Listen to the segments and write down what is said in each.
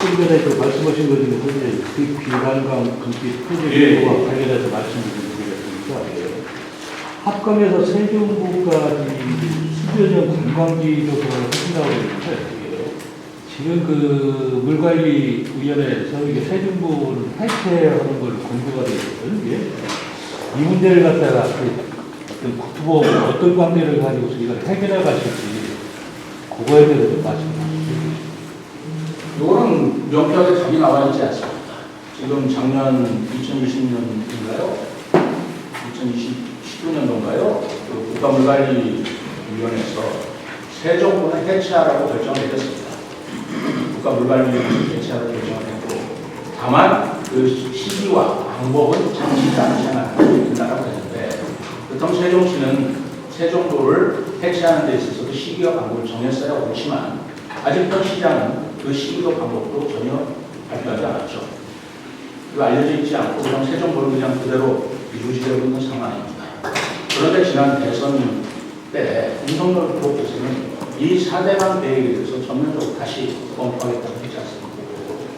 좀 전에 그 말씀하신 것 중에 사실 그 비관광 금빛 예. 프로젝트와 관련해서 말씀을 좀 드리겠습니다. 합감에서 세종부까지 수변형 관광지로 하신다고 그러는데 지금 그 물관리위원회에서 이게 세종부를 해체하는 걸 공고가 되어 있거든요. 이 문제를 갖다가 그 어떤 국토부 어떤 관계를 가지고 이걸 해결해 가실지 그거에 대해서 좀 말씀 좀 해주시죠. 이거는 명쾌하게 답이 나와 있지 않습니다. 지금 작년 2020년인가요? 2019년도인가요? 그 국가물관리위원회에서 세종군을 해체하라고 결정을 내렸습니다. 국가물관리위원회에서 해체하라고 결정을 했고 다만 그 시기와 방법은 잠시 단시간 된다라고 했는데 그렇다면 세종시는 세종도를 해체하는 데 있어서도 시기와 방법을 정했어야 그렇지만 아직 현 시장은 그 시기도 방법도 전혀 발표하지 않았죠. 그리고 알려져 있지 않고 그냥 세종도를 그냥 그대로 유지되고 있는 상황입니다. 그런데 지난 대선 때 윤석열 후보께서는 이 4대강 계획에 대해서 전면적으로 다시 검토하겠다고 했지 않습니까?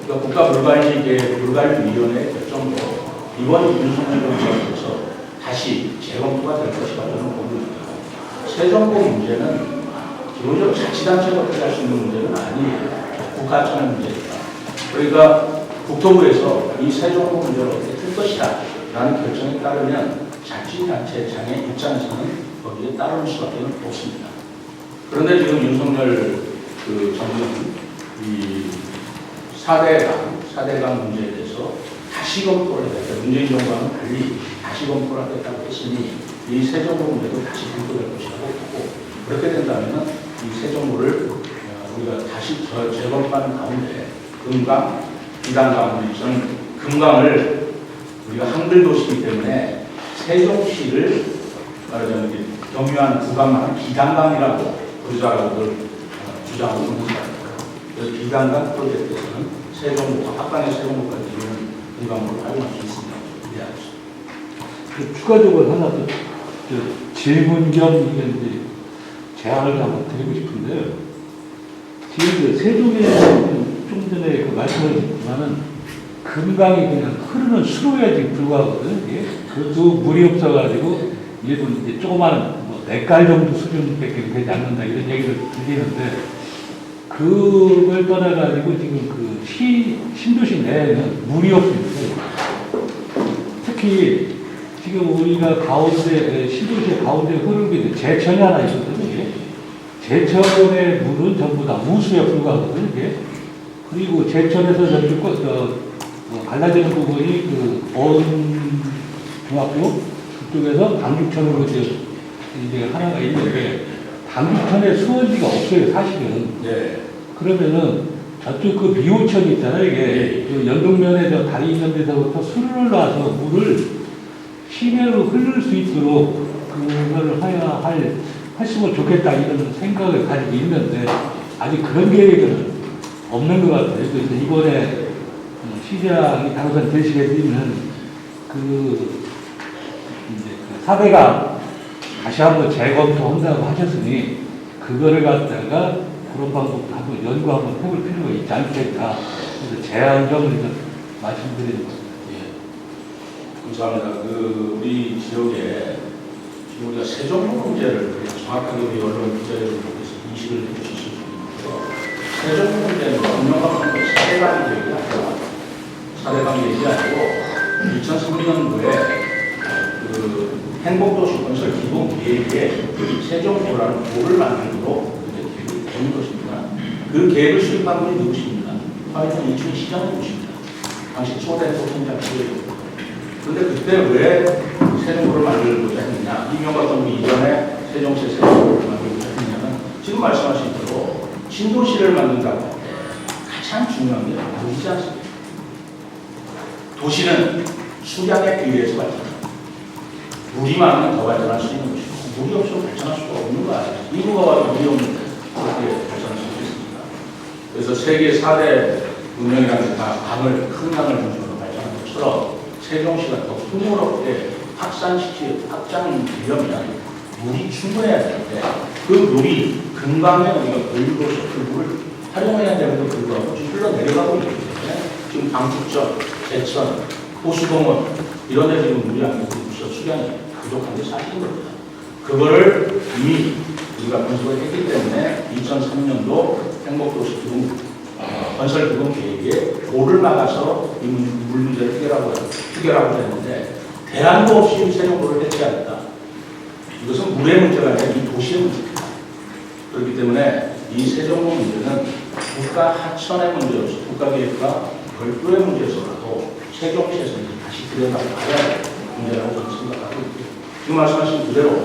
그러니까 국가물관리계 물관리위원회 결정도 이번 윤석열 정부에서 다시 재검토가 될 것이라고 저는 보고 있습니다. 세종도 문제는 기본적으로 자치단체가 해결할 수 있는 문제는 아니에요. 국가천의 문제입니다. 그러니까 국토부에서 이 세종도 문제를 어떻게 풀 것이다 라는 결정에 따르면 자치단체장의 입장에서는 거기에 따르는 수밖에 없습니다. 그런데 지금 윤석열 그 정부는 이 4대강, 4대강 문제에 대해서 다시 검토를 하겠다. 문재인 정부와는 달리 다시 검토를 하겠다고 했으니 이 세종도 문제도 다시 검토될 것이라고 보고 그렇게 된다면 이 세종도를 어, 우리가 다시 저- 재검토하는 가운데 금강, 비단강, 저는 금강을 우리가 한글 도시이기 때문에 세종시를 말하자면 경유한 구강만 비단강이라고 부자라고들 어, 주장하고 있는 겁니다. 그래서 비단강 프로젝트에서는 세종부터 합방의 세종부까지 이루는 금강으로 활용할 수 있습니다. 이해하고 있습니다. 그 추가적으로 하나 더 저, 질문 겸 이제 제안을 한번 드리고 싶은데요. 그 세종에 좀 전에 그 말씀하셨지만은 금강이 그냥 흐르는 수로에 지금 불과하거든요. 이게 그것도 물이 없어가지고 일본 이제 조그마한 뭐 내깔 정도 수준밖에 되지 않는다 이런 얘기를 들리는데 그걸 떠나가지고 지금 그 시, 신도시 내에는 물이 없습니다. 특히 지금 우리가 가운데 신도시 가운데 흐르게 제천이 하나 있거든요. 제천의 물은 전부 다 우수에 불과하거든요. 이게. 그리고 제천에서 저쪽 거- 저, 어, 갈라지는 부분이 그 어은 중학교 그쪽에서 강북천으로 이제, 이제 하나가 있는데 강북천에 수원지가 없어요 사실은. 네. 그러면은 저쪽 그 미호천 있잖아요 이게 그 연동면에 저 다리 있는 데서부터 수를 놔서 물을 시내로 흐를 수 있도록 그거를 하야 할 했으면 좋겠다 이런 생각을 가지고 있는데 아직 그런 계획은 없는 것 같아요. 그래서 이번에 음, 시장이 당선 되시게 되면 그 이제 그 사대가 다시 한번 재검토한다고 하셨으니 그거를 갖다가 그런 방법도 한번 연구 한번 해볼 필요가 있지 않겠다. 그래서 제안점을 좀 말씀드리는 겁니다. 예. 감사합니다. 그 우리 지역에 우리가 세종도 문제를 그냥 정확하게 우리 언론 기자들을 통해서 인식을 수 있는데요. 세종도 문제는 분명한 사대강 얘기가 아니라 사대강 얘기 아니고 2003년도에 그 행복도시 건설 기본 계획에 세종도라는 도를 만들도록 것입니다. 그 계획을 수립한 분이 누구십니까? 화이트 이춘 시장님이십니다. 당시 초대 도청장이고요. 근데 그때 왜 세종도를 만들고자 했느냐? 이명박 정부 이전에 세종시 세종도를 만들고자 했느냐는 지금 말씀하신 대로 신도시를 만든다고 가장 중요한 게 물이지 않습니까? 도시는 수량에 비례해서 발전합니다. 많으면 더 발전할 수 있는 것이고 물이 없으면 발전할 수가 없는 거 아니에요. 인구가 와도 물이 없는데 어떻게 발전할 수 있겠습니까? 그래서 세계 4대 문명이라는 다 강을 큰 강을 중심으로 발전한 것처럼 세종시가 더 풍요롭게 확산시키 확장되려면 물이 충분해야 되는데 그 물이 금강에 우리가 물로서 그 물을 활용해야 되는데 불구하고 지금 흘러내려가고 있기 때문에 지금 방축전, 제천, 호수공원 이런 데 지금 물량이 부서 수량이 부족한 게 사실인 겁니다. 그거를 이미 우리가 분석을 했기 때문에 2003년도 행복도시 기금 어, 건설 기금 계획에 도를 막아서 이 문- 물 문제를 해결하고 해결하고 했는데 대안도 없이 세정도를 해체하겠다. 이것은 물의 문제가 아니라 이 도시의 문제입니다. 그렇기 때문에 이 세정도 문제는 국가 하천의 문제로서 국가 계획과 별도의 문제에서라도 세종시에서 다시 들여다봐야 할 문제라고 저는 생각하고 있고요. 지금 말씀하신 그대로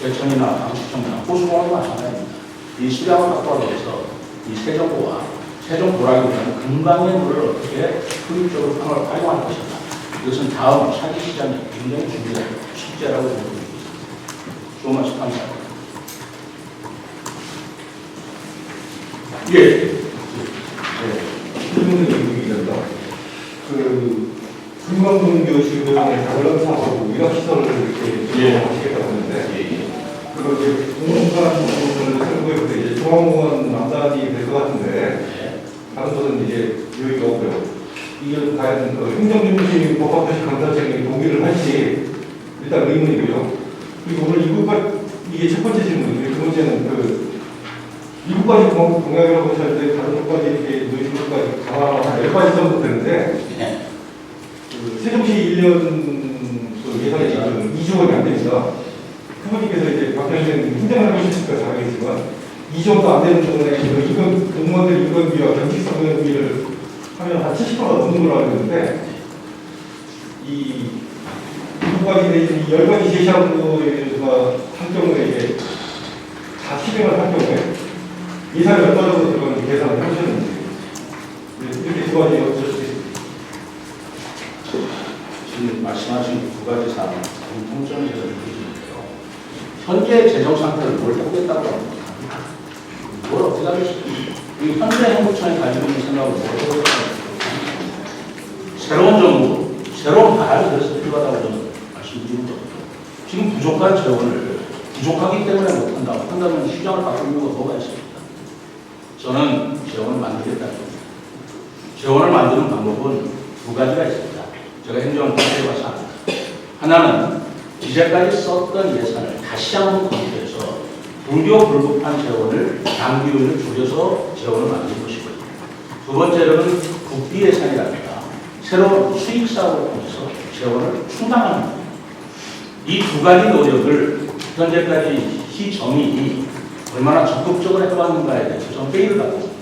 제천이나 강수청이나 호수공원도 마찬가지입니다. 이 수량을 확보하기 위해서 이 세정도와 세종도라기보다는 금강의 물을 어떻게 효율적으로 활- 활용할 것인가. 이것은 다음 차기 시장에 굉장히 중요한 숙제라고 있습니다. 좋은 말씀 감사합니다. 예. 질문을 드리겠습니다. 그 금강분교 주변에 관람사하고 위락시설을 이렇게 예. 하시겠다고 하는데 예. 그거 이제 공공간 부분을 설고해서 이제 중앙공원 남단이 될 것 같은데 예. 다른 곳은 이제 여기가 없고요. 이게 과연 그 행정중심이 법학도시 강사청이 동의를 할지 일단 의문이고요. 그리고 오늘 이부가 이게 첫 번째 질문이고요. 두 번째는 그 일곱 가지 동- 동약이라고 하셨는데 다른 것 가지 이렇게 노시고까지 다 열가지 정도 되는데 예. 그 세종시 1년 그 예산이 지금 2조 원이 안 됩니다. 후보님께서 이제 박현진 행정을 해보셨으니까 잘 알겠지만 이 정도 안 되는 동안에 지금 이건 공무원들 인건비와 경직성 비를 하면 한 70%가 넘는 걸로 알고 있는데 이 후보가지 이 열가지 제시한 거가 한 경우에 이제 다 실행을 할 경우에 예산이 얼마 정도 들어가는지 계산을 해보셨는지 네, 이렇게 두 가지 어쩔 수. 지금 말씀하신 두 가지 사항 공통점이 느껴지는데요. 현재 재정 상태를 뭘 하겠다고 합니까? 뭘 어떻게 하겠습니까? 이 현재 행복청이 가지고 있는 생각을 뭘 하겠다고 새로운 정부, 새로운 바람이 그래서 필요하다고 저는 거죠. 지금 부족한 재원을 부족하기 때문에 못한다고 한다면 휴장을 바꿀 이유가 뭐가 있습니까? 저는 재원을 만들겠다는 겁니다. 재원을 만드는 방법은 두 가지가 있습니다. 제가 행정을 해봐서 압니다. 하나는 이제까지 썼던 예산을 다시 한번 검토해서 불교 불급한 재원을 낭비율을 줄여서 재원을 만드는 것이고요. 두 번째로는 국비 예산이랍니다. 새로운 수익 사업을 통해서 재원을 충당하는 겁니다. 이 두 가지 노력을 현재까지 시정이 얼마나 적극적으로 해왔는가에 대해서 저는 회의를 갖고 있습니다.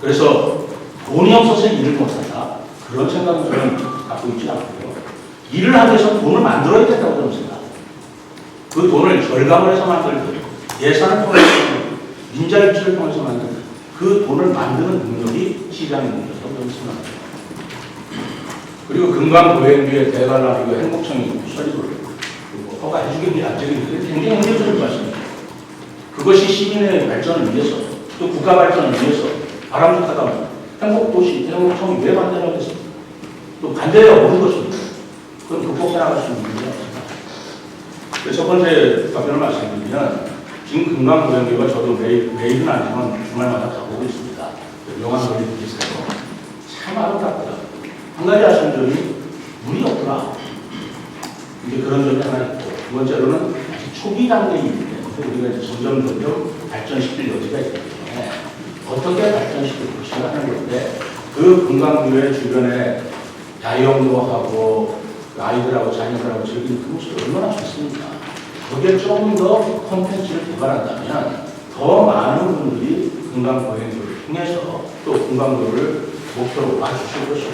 그래서 돈이 없어서 일을 못한다. 그런 생각은 저는 갖고 있지 않고요. 일을 하기 위해서 돈을 만들어야 된다고 저는 생각합니다. 그 돈을 절감을 해서 만들든 예산을 통해서 민자 유치를 통해서 만들든 그 돈을 만드는 능력이 시장의 능력이라고 저는 생각합니다. 그리고 금강고행비의 대관람이고 행복청이 설립을 그리고 허가해 주겠냐 안 주겠냐 굉장히 현실적인 말씀입니다. 그것이 시민의 발전을 위해서 또 국가 발전을 위해서 바람직하다면 행복도시 행복청이 왜 반대를 하겠습니까? 또 반대가 오는 것입니다. 그건 극복해 나갈 수 있는 문제가 없습니다. 첫 번째 답변을 말씀드리면 지금 금강고양교가 저도 매일, 매일은 아니지만 주말마다 가보고 있습니다. 명한 놀이기사로 참 아름답다. 한 가지 아쉬운 점이 물이 없더라. 이제 그런 점이 하나 있고 두 번째로는 초기 단계이기 때문에 우리가 이제 점점 점점 발전시킬 여지가 있기 때문에 어떻게 발전시킬 것인가 하는 건데 그 금강교회 주변에 야영도 하고 아이들하고 자녀들하고 즐기는 그 모습이 얼마나 좋습니까? 거기에 조금 더 콘텐츠를 개발한다면 더 많은 분들이 금강보행교를 통해서 또 금강교를 목표로 와주실 것이고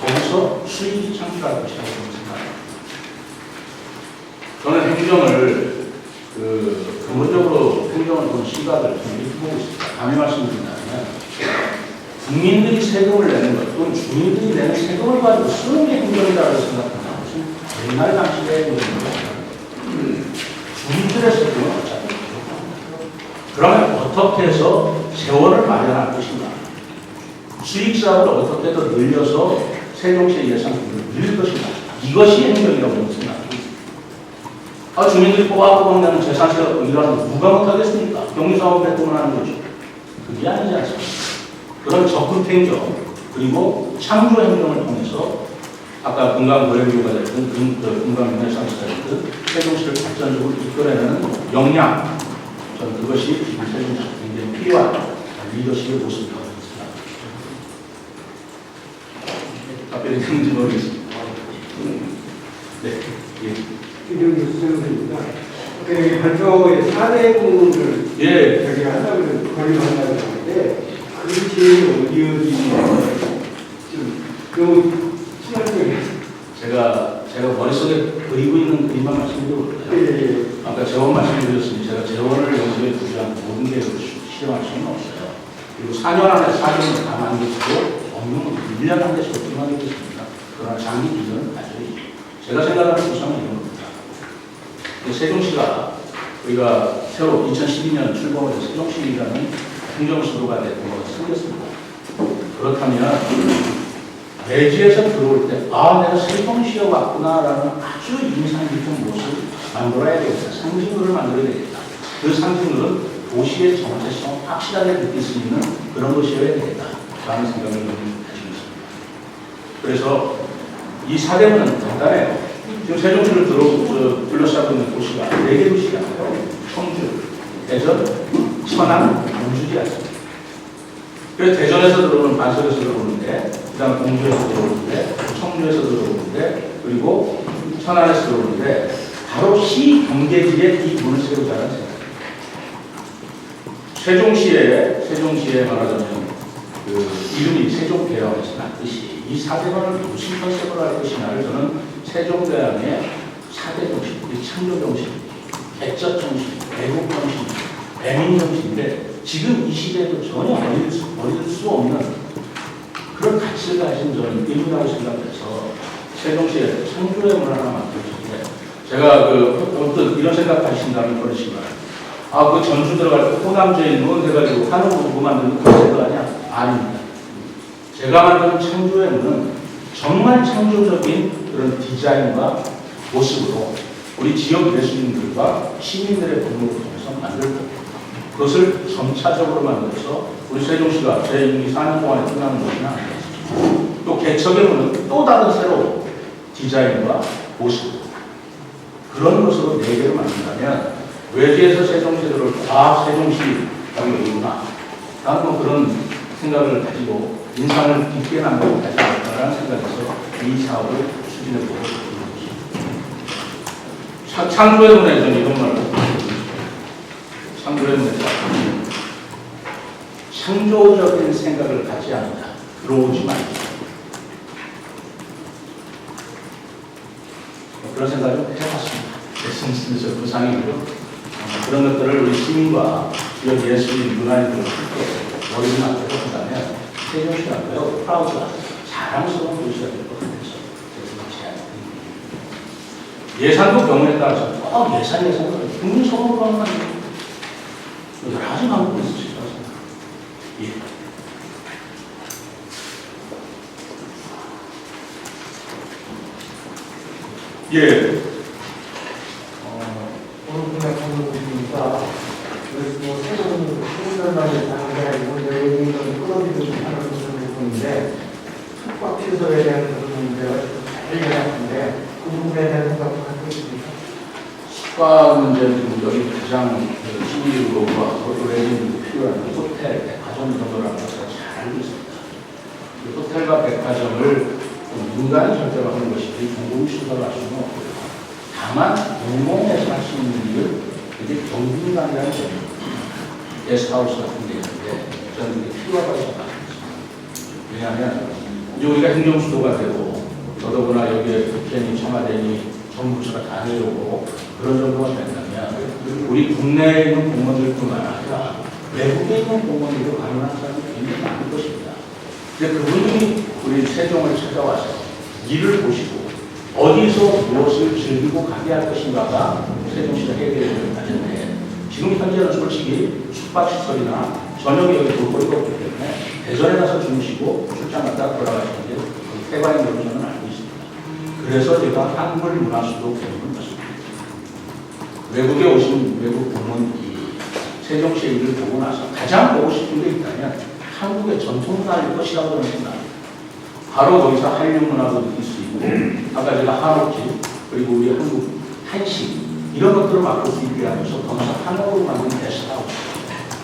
거기서 수익이 창출할 것이라고 저는 행정을 그 근본적으로 행정을 본 시각을 좀 보고 있습니다. 감히 말씀드린다면 국민들이 세금을 내는 것 또는 주민들이 내는 세금을 가지고 쓰는 게 행정이라고 생각합니다. 무슨 옛날 방식의 행정입니다. 주민들의 세금은 어차피. 그러면 어떻게 해서 재원을 마련할 것인가? 수익 사업을 어떻게 더 늘려서 세종시의 예산을 늘릴 것인가? 이것이 행정이라고 생각합니다. 아, 주민들이 꼬박꼬박 내는 재산세 이라는 누가 못하겠습니까? 경리사업 활동을 하는 거죠. 그게 아니지 않습니까? 그런 적극 행정 그리고 창조 행정을 통해서 아까 금강고려교가 됐든 금강문화상시가 됐든 세종시를 발전적으로 이끌어내는 역량 저는 그것이 지금 세종시 굉장히 필요한 리더십의 모습이라고 생각합니다. 답변이 되는지 모르겠습니다. 네. 예. 이름이 수정입니다. 그 발표의 사대문을 예. 저기 한다고 거리를 한다고 하는데 그것이 어디 어디 좀 너무 친화적인 제가 제가 머릿속에 그리고 있는 그림만 말씀드려볼까요? 예, 아까 재원 말씀드렸으니 제가 재원을 연구에 두지 않고 모든 게 실현할 수는 없어요. 그리고 4년 안에 4년을 다 만들고 없는 1년 한 대씩 어떻게 만들겠습니까? 그러나 장기 비전은 가져야죠. 제가 생각하는 구상은 이런 세종시가 우리가 새로 2012년 출범을 해서 세종시라는 행정수도가 것가 생겼습니다. 그렇다면 대지에서 들어올 때, 아, 내가 세종시에 왔구나라는 아주 인상 깊은 모습을 만들어야 되겠다. 상징물을 만들어야 되겠다. 그 상징물은 도시의 정체성을 확실하게 느낄 수 있는 그런 것이어야 되겠다. 라는 생각을 가지고 있습니다. 그래서 이 사대문은 간단해요. 지금 세종시를 들어, 저, 둘러싸고 있는 도시가 네개 도시가 있어요. 청주, 대전, 천안, 공주지 않습니다. 그래서 대전에서 들어오는 반석에서 들어오는데, 그 다음 공주에서 들어오는데, 청주에서 들어오는데, 그리고 천안에서 들어오는데, 바로 시 경계지에 이 문을 세우자는 생각. 세종시에, 세종시에 말하자면, 그 이름이 났듯이 이 사대관을 무슨 컨셉으로 할 것이냐를 저는 세종대왕의 사대 정신, 이 창조 정신, 개적 정신, 애국 정신, 애민 정신인데 지금 이 시대에도 전혀 버릴 수, 버릴 수 없는 그런 가치를 가진 저는 인물이라고 생각해서 세종시에 창조의 문화 하나 만들었는데 제가 그 어떤 이런 생각하신다면 그러시면 아 그 전주 들어갈 때 호남제에 있는 해가지고 한옥 보고 만드는 컨셉 아니야? 아닙니다. 제가 만드는 창조의 문은 정말 창조적인 그런 디자인과 모습으로 우리 지역 예술인들과 시민들의 공로를 통해서 만들 겁니다. 그것을 점차적으로 만들어서 우리 세종시가 제 임기 4년 동안에 끝나는 것은 아니겠습니다. 또 개척의 문은 또 다른 새로운 디자인과 모습 그런 것으로 네 개를 만든다면 외지에서 세종시를 아 세종시 라고 여기구나 라는 뭐 그런 생각을 가지고 인상을 깊게 가지 않을까라는 생각에서 이 사업을 추진해 보고 것입니다. 창조의 문에 저는 이런 말을 창조의 문에 창조적인 생각을 가지 않는다. 들어오지 말자. 그런 생각을 좀 해봤습니다. 말씀드려서 부상이고요. 어, 그런 것들을 우리 시민과 지역 예술인 문화인들과 머리를 맞춰서 한다면 세종시가 매우 프라우드한 자랑스러운 도시가. 예산도 경우에 따라서 꼭 예산 예산을 국민소금으로 하는 건 아니에요. 여러 가지 방법이 있을 수 있다고 생각합니다. 예. 예. 어, 오늘 그냥 보니까 그래서 뭐 새로운 생각만이 단계가 있고 여기 있는 끌어들이는 하는 것을 보는데 취소에 대한 그런 문제가 잘 같은데 그 부분에 대한 생각도 갖고 있습니다. 숙박 문제는 여기 가장 그 시민으로가 외국인들이 필요한 그 호텔, 백화점 정도라는 것을 잘 알고 있습니다. 그 호텔과 백화점을 좀 민간이 결정하는 것이 공공이 수사를 할 수는 없고요. 다만 공공에서 할 수 있는 일을 이게 경빈관이라는 점입니다. 게스트하우스 같은 데 있는데 저는 이게 필요하다고 생각합니다. 왜냐하면 이제 우리가 행정수도가 되고 더더구나 여기에 국회니 청와대니 정부처가 다 내려오고 그런 정도가 된다면 우리 국내에 있는 공무원들뿐만 아니라 외국에 있는 공무원들도 가능한 사람이 굉장히 많을 것입니다. 근데 그분들이 우리 세종을 찾아와서 일을 보시고 어디서 무엇을 즐기고 가게 할 것인가가 세종시가 해결을 가졌는데 지금 현재는 솔직히 숙박시설이나 저녁에 여기 볼거리가 없기 때문에 대전에 가서 주무시고 출장 갔다 돌아가시는 게 태반인 걸로 저는 알고 있습니다. 그래서 제가 한글 문화수도 개념을 넣습니다. 외국에 오신 외국 공무원이 세종시의 일을 보고 나서 가장 보고 싶은 게 있다면 한국의 전통문화일 것이라고 저는 생각합니다. 바로 거기서 한류 문화도 느낄 수 있고 아까 제가 한옥집 그리고 우리 한국 한식 이런 것들을 맛볼 수 있게 하면서 거기서 한옥으로 만든 레스토랑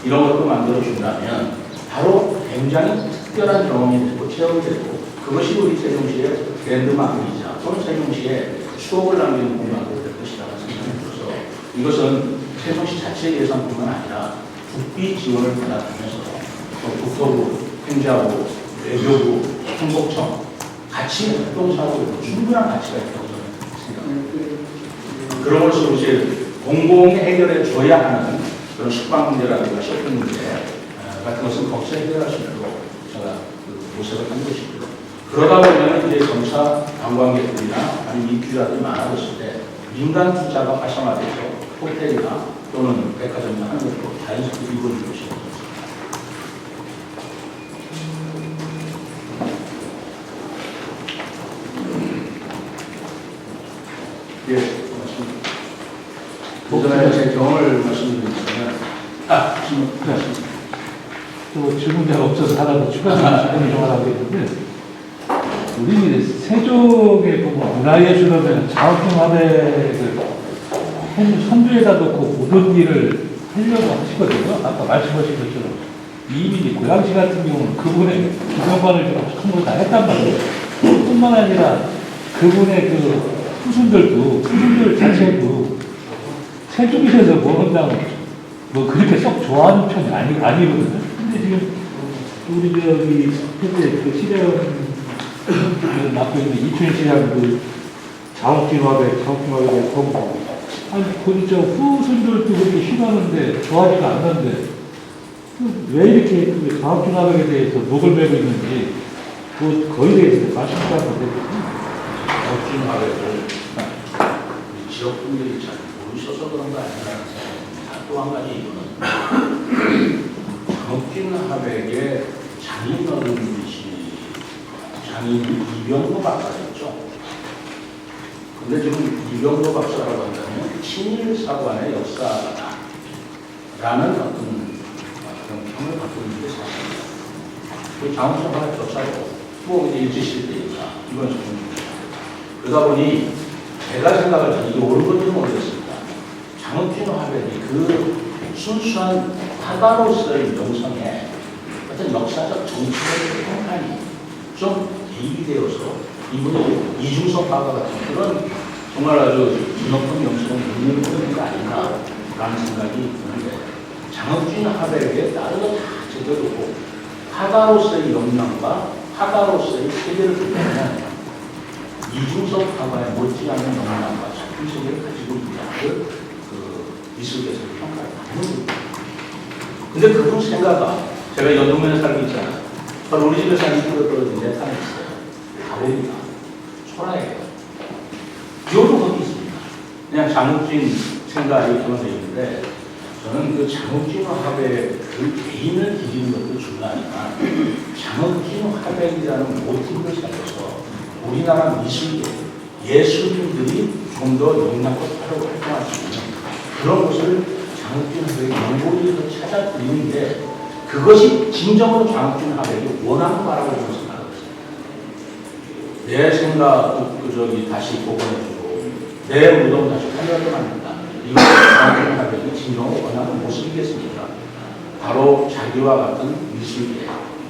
이런 것도 만들어 준다면 바로 굉장히 특별한 경험이 되고 체험이 되고 그것이 우리 세종시의 랜드마크이자 또는 세종시의 추억을 남기는 공간이 될 것이라는 생각이 들어서 이것은 세종시 자체 예산뿐만 아니라 국비 지원을 받아가면서 또 국토부, 행자부, 외교부, 행복청 같이 활동하고 충분한 가치가 있다고 저는 생각합니다. 그런 것을 이제 공공이 해결해 줘야 하는 그런 숙박 문제라든가 쇼핑 문제 어, 같은 것은 거기서 해결할 수 있도록 제가 그 모색을 한 것이고요. 그러다 보면 이제 점차 관광객들이나 아니면 입주자들이 많아졌을 때 민간 투자가 활성화돼서 호텔이나 또는 백화점이나 하는 것도 자연스럽게 이루어질 것이고 그 전에 제 경험을 말씀드리자면, 아, 지금, 또 질문자가 없어서 하나 더 추가적인 질문을 좀 하라고 했는데 우리 세종의 보면 문화예술하면 자원통합의 선두에다 놓고 모든 일을 하려고 하시거든요. 아까 말씀하신 것처럼 이미 이제 고양시 같은 경우는 그분의 기념관을 좀 전부 다 했단 말이에요. 뿐만 아니라 그분의 그 후손들도 후손들 자체도 세종시에서 뭐 한다고. 뭐 그렇게 썩 좋아하는 편이 아니, 아니거든요. 근데 지금 우리 저기 현재 그 시장 그 맡고 있는 이춘 시장 그 자원진화배, 자원진화배 공부 아니 거기 저 후손들도 그렇게 싫어하는데 좋아하지가 않는데 그왜 이렇게 그 자원진화백에 대해서 목을 매고 있는지 그 거기에 대해서 말씀 좀 한번 어떤 화백을 지역 분들이 잘 모르셔서 그런 거 아니라는 생각입니다. 또한 가지 이유는 정진 화백의 장인 어른이시 장인 이병도 박사였죠. 근데 지금 이병도 박사라고 한다면 친일 사관의 역사다. 라는 어떤 그런 평을 갖고 있는 게 사실입니다. 그 장훈사관의 조사도 뭐 이제 일제시대니까 이건 좀 그러다 보니 제가 생각할 때 이게 옳은 건지 모르겠습 장학진 화백이 그 순수한 화가로서의 명성에 어떤 역사적 정치적 평판이 좀 대입되어서 이분이 이중섭 화가 같은 그런 정말 아주 높은 명성을 있는 분이 아닌가라는 생각이 드는데 장학진 화백의 다른 것다 제대로 화가로서의 역량과 화가로서의 세계를 보면 이중섭 화가의 못지않은 역량과 작품 세계를 가지고 있다는 그 미술계에서 평가를 받는 겁니다. 근데 그분 생각가 제가 연동면에 살고 있잖아요. 바로 우리 집에 사는 집으로 떨어진 내 산에 있어요. 가봅니다. 초라해요. 기호도 거기 있습니다. 그냥 장욱진 생각이 들어져 있는데 저는 그 장욱진 화백의 그 개인을 기리는 것도 중요하지만 장욱진 화백이라는 모티브를 살려서 우리나라 미술계, 예술인들이 좀 더 용납하고 활동할 수 있는 그런 곳을 장욱진 화백의 연구리에서 찾아 드리는 게 그것이 진정으로 장욱진 화백이 원하는 바라고 저는 생각하고 있습니다. 내 생각 그 저기 다시 복원해주고 내 무덤 다시 활력을 만든다. 이것이 장욱진 화백이 진정으로 원하는 모습이겠습니까? 바로 자기와 같은 미술계,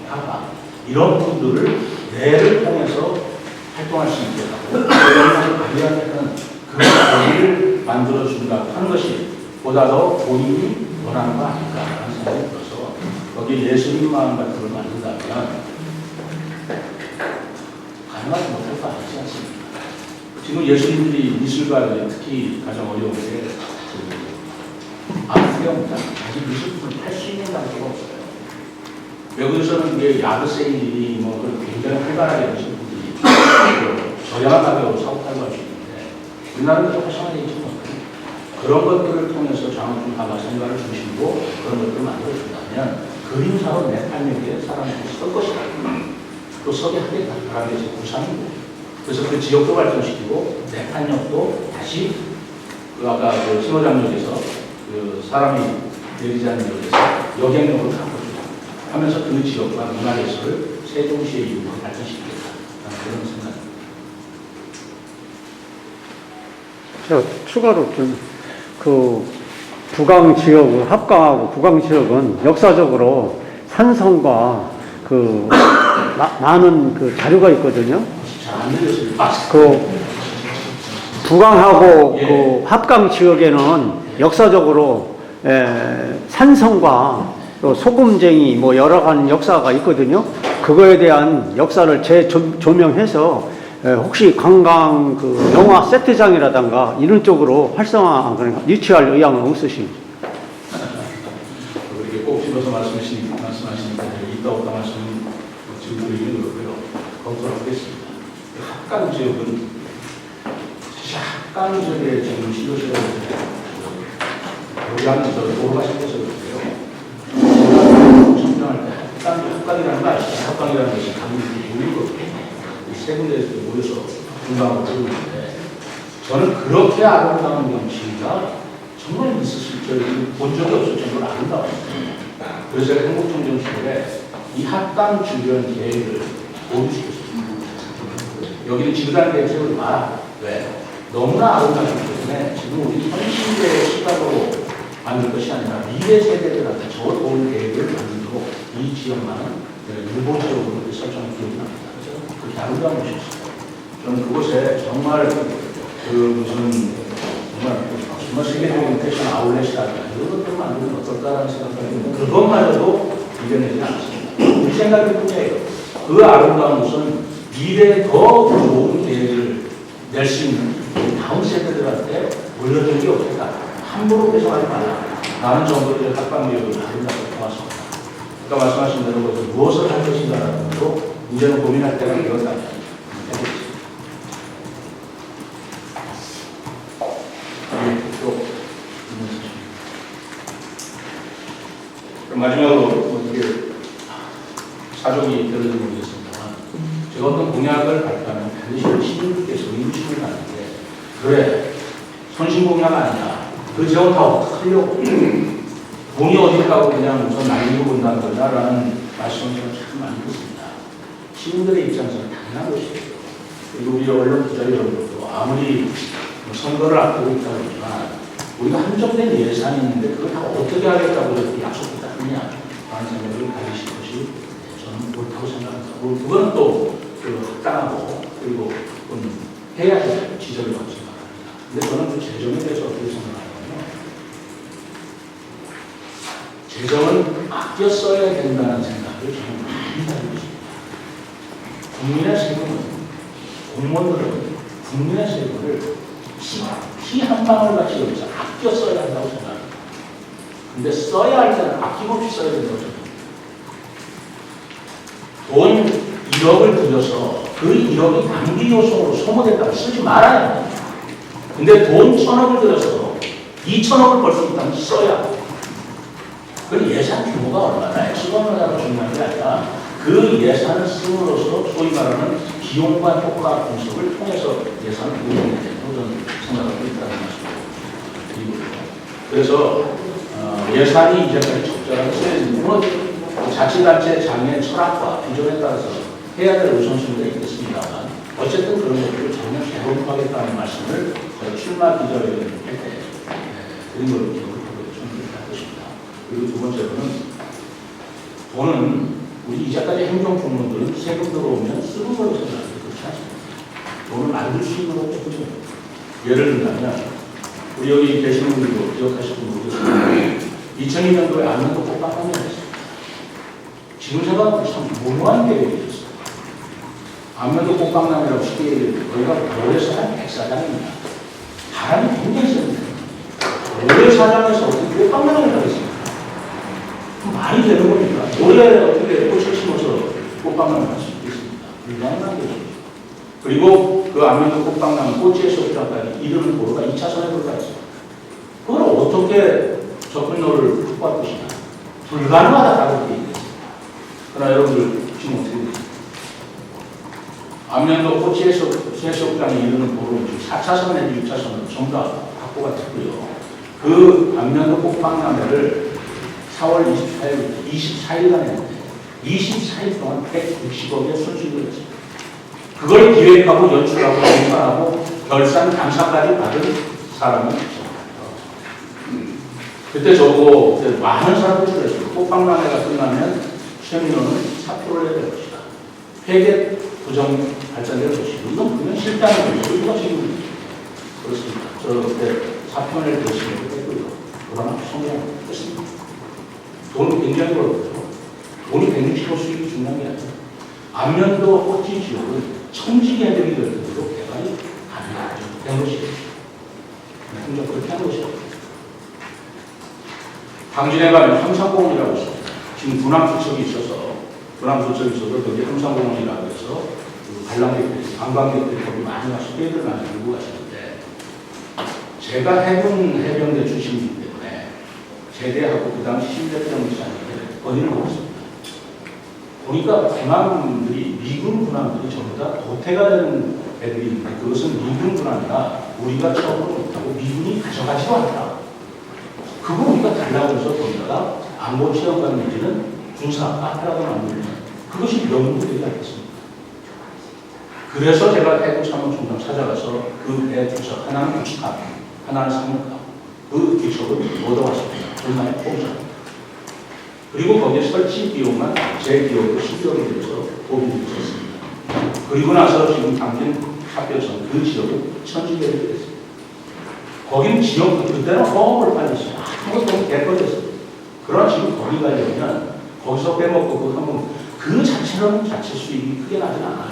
화가 이런 분들을 뇌를 통해서 활동할 수 있게 하고 그런 발휘하는 그런 거리를 만들어준다고 하는 것이 보다 더 본인이 원하는 거 아닐까라는 생각이 들어서 거기 예술인 마음 같은 걸 만든다면 가능하지 못할 거 아니지 않습니까? 지금 예술인들이 미술가들이 특히 가장 어려운 게 아무데없다 아직 미술품을 팔 수 있는 장소가 없어요. 외국에서는 이게 야드 세일이 뭐 굉장히 활발하게 그 저렴한 가격으로 사고 팔고 할 수 있는데 우리나라는 좀 활성화되어 있지 못해요. 그런 것들을 통해서 장학금 가마 생각을 중심으로 그런 것들을 만들어준다면 그림사로 내 삶에게 사람들이 쓸 것이다. 또 서게 하겠다라는 게제 구상이고 그래서 그 지역도 발전시키고 내 판역도 다시 그 아까 그 신호장역에서 그 사람이 내리지 않는 역에서 여객역으로 바꿔주자. 하면서 그 지역과 문화예술을 세종시의 이름으로 발전시키겠다. 그런 생각입니다. 저 추가로 좀 그 부강 지역 합강하고 부강 지역은 역사적으로 산성과 그 마- 많은 그 자료가 있거든요. 그 부강하고 예. 그 합강 지역에는 역사적으로 에, 산성과 또 소금쟁이 뭐 여러 가지 역사가 있거든요. 그거에 대한 역사를 재조명해서 에, 혹시 관광 그 영화 세트장이라든가 이런 쪽으로 활성화 그러니까 유치할 의향은 없으신지. 이렇게 꼭 집어서 말씀하신, 말씀하시니까 있다 없다 말씀 지금 드리는 거고요. 검토를 하겠습니다. 합강 지역은 사실 합강 지역에 지금 시도시가 여기 저 도로가 생겨서 그런데요. 청정할 때 합강, 합강이라는 거 아시죠? 합강이라는 것이 강북이 모이거든요. 이세 군데에서 모여서 공감을 하고 있는데 저는 그렇게 아름다운 경치가 정말 있었을 때본 적이 없을 정도로 아름다웠어요. 그래서 제가 행복청정 시절에 이 합강 주변 계획을 보류시켰습니다. 여기는 지구단 계획을 마라. 왜? 너무나 아름답기 때문에 지금 우리 현실의 시각으로 만들 것이 아니라 미래 세대들한테 저 좋은 계획을 만들도록 이 지역만은 일본적으로 이렇게 설정한 기억이 납니다. 아름다운 곳이었어요. 저는 그곳에 정말 그 무슨 정말 정말 세계적인 패션 아울렛이라든가 이런 것들 만들면 어떨까라는 생각을 했는데 그것마저도 이겨내지 않았습니다. 그 생각이 뿐이에요. 그 아름다운 곳은 미래에 더 좋은 계획을 낼 수 있는 다음 세대들한테 물려주는 게 없을까. 함부로 배송하지 말라. 정도로 이제 각방지역을 아름답게 보았습니다. 아까 말씀하신 대로 무엇을 할 것인가라는 것도 이제는 고민할 때가 되었다. 그럼 마지막으로 어떻게 사족이 들어지는 모르겠습니다만 제가 어떤 공약을 발표하면 반드시 시민들께서 의심을 하는데 그래 선신 공약 아니야. 그 재원 다 어떻게 하려고. 돈이 어디 가고 그냥 우선 날리고 본다는 거냐라는 말씀을 제가 참 많이 듣습니다 시민들의 입장에서는 당연한 것이에요 그리고 우리 언론 기자 여러분들도 아무리 뭐 선거를 앞두고 있다고 하지만 우리가 한정된 예산이 있는데 그걸 다 어떻게 하겠다고 약속을 하느냐 라는 생각을 가지실 것이 저는 옳다고 생각합니다. 뭐 그건 또그 합당하고 그리고 해야 될 지적이라고 생각합니다. 근데 저는 그 재정에 대해서 어떻게 생각하냐면 재정은 아껴 써야 된다는 생각을 저는 많이 가지고 있습니다. 국민의 세금은 공무원들은 국민의 세금을 피한 방울 같이 여기서 아껴 써야 한다고 생각합니다. 근데 써야 할 때는 아낌없이 써야 된다고 생각합니다. 돈 1억을 들여서 그 1억이 낭비 요소로 소모됐다고 쓰지 말아야 합니다. 근데 돈 1000억을 들여서 2천억을 벌 수 있다면 써야 합니다. 그 예산 규모가 얼마나 액수가 중요한 게 아니라 그 예산을 쓰므로써 소위 말하는 비용과 효과 분석을 통해서 예산을 운영해야 된다고 저는 생각하고 있다는 말씀을 드리고요. 그래서 어, 예산이 이제까지 적절하게 쓰여지는 건 자치단체 장애 철학과 비전에 따라서 해야 될 우선순위가 있겠습니다만 어쨌든 그런 것들을 전면 개론하겠다는 말씀을 저희 출마 기자회견 때 드린 걸로 기억하고 전달할 것입니다. 그리고 두 번째로는 돈은 우리 이제까지 행정공무원들은 세금 들어오면 쓰는 걸로 생각하는데 그렇지 않습니다. 돈을 만들 수 있는 것도 없죠. 예를 들자면 우리 여기 계시는 분들도 기억하실 분 모르겠습니다. 2002년도에 안면도 꽃방송을 했어요. 지금 생각하면 참 무모한 계획이었어요. 안면도 꽃방랑이라고 쉽게 얘기해요. 거기가 모래사 한 백사장입니다. 바람이 굉장히 셉니다. 모래사장에서 어떻게 꽃방랑을 하겠습니까? 말이 되는 겁니까? 모래에 어떻게 꽃을 심어서 꽃방랑을 할수 있겠습니까? 불가능한 거죠. 그리고 그 안면도 꽃방랑 꽃지에서 부터까지 이르는 도로가 2차선에 들어가 있어요. 그걸 어떻게 접근로를 확보할 것이냐. 불가능하다라고 얘기했습니다. 그러나 여러분들 지금 어떻게 됩니까? 안면도 꽃지에서 해수욕장에 이르는 도로는 지금 4차선 내지 6차선으로 전부 다 확보가 됐고요. 그 안면도 꽃방랑회를 4월 24일, 24일간에 24일 동안 160억의 손실을 했습니다. 그걸 기획하고 연출하고 공판하고 결산 감사까지 받은 사람이 저입니다. 그때 그때 많은 사람들이 그랬어요. 호빵만회가 끝나면 최민호는 사표를 내야 될 것이다. 회계 부정 발전될 것이고 이건 그냥 실당인 거죠. 이거 지금 그렇습니다. 저 그때 사표를 결심을 했고요. 그러나 성공했습니다. 돈은 굉장히 벌었죠. 돈이 160억 수익이 중요한 게 아니라 안면도 호지 지역은 청지개들이 될 정도로 개발이 가능한 것이죠. 행정 그렇게 한 것이죠. 당진에 가면 함상공원이라고 있습니다. 지금 군함수척이 있어서 군함수척이 있어서 거기 함상공원이라고 해서 그 관람객들이 관광객들이 거기 많이 가서 회를 많이 들고 가시는데 제가 해군 해병대 때문에 제대하고 그 당시 신대병 시장에 건의를 먹었습니다. 보니까 군함들이 미군 군함들이 전부 다 도태가 되는 애들이 있는데 그것은 미군 군함이라 우리가 처음으로 못하고 미군이 가져가지도 않다. 그거 우리가 달라고 해서 거기다가 안보 체험관 내지는 군사 카페라고 만들면 그것이 명분이 아니겠습니까? 그래서 제가 해군 참모 총장 찾아가서 그 배 주석 하나는 구축함, 하나는 상륙함 그 기초를 얻어왔습니다. 얼마에 포장. 그리고 거기에 설치 비용만 제 기억으로 10억이 들여서 고민이 있었습니다. 그리고 나서 지금 당진 합병선 그 지역은 천지개를 됐습니다. 거기는 지역 그때는 허업을 팔렸어요. 아무것도 개꺼졌어요. 그러나 지금 거기 가려면 거기서 빼먹고 그 한번 그 자체는 자체 수익이 크게 나진 않아요.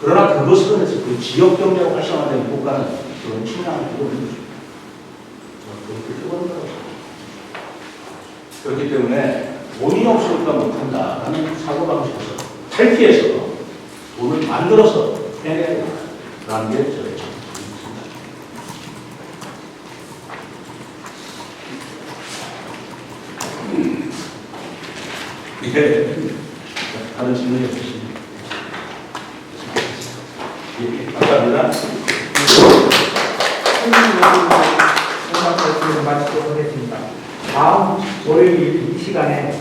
그러나 그것으로 해서 그 지역 경제가 활성화된 국가는 그런 침략을. 그렇게 해보는 거죠. 그렇기 때문에 돈이 없으니까 못한다 라는 사고방식에서 탈피해서 돈을 만들어서 해내야 된다라는 게 저의 정책입니다. 예. 다른 질문이 없으십니까? 예, 감사합니다. 말씀을 마치도록 하겠습니다. 다음 월요일 이 시간에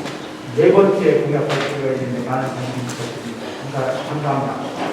네 번째 공약 발표가 있는데 많은 관심 부탁드립니다. 감사- 감사합니다.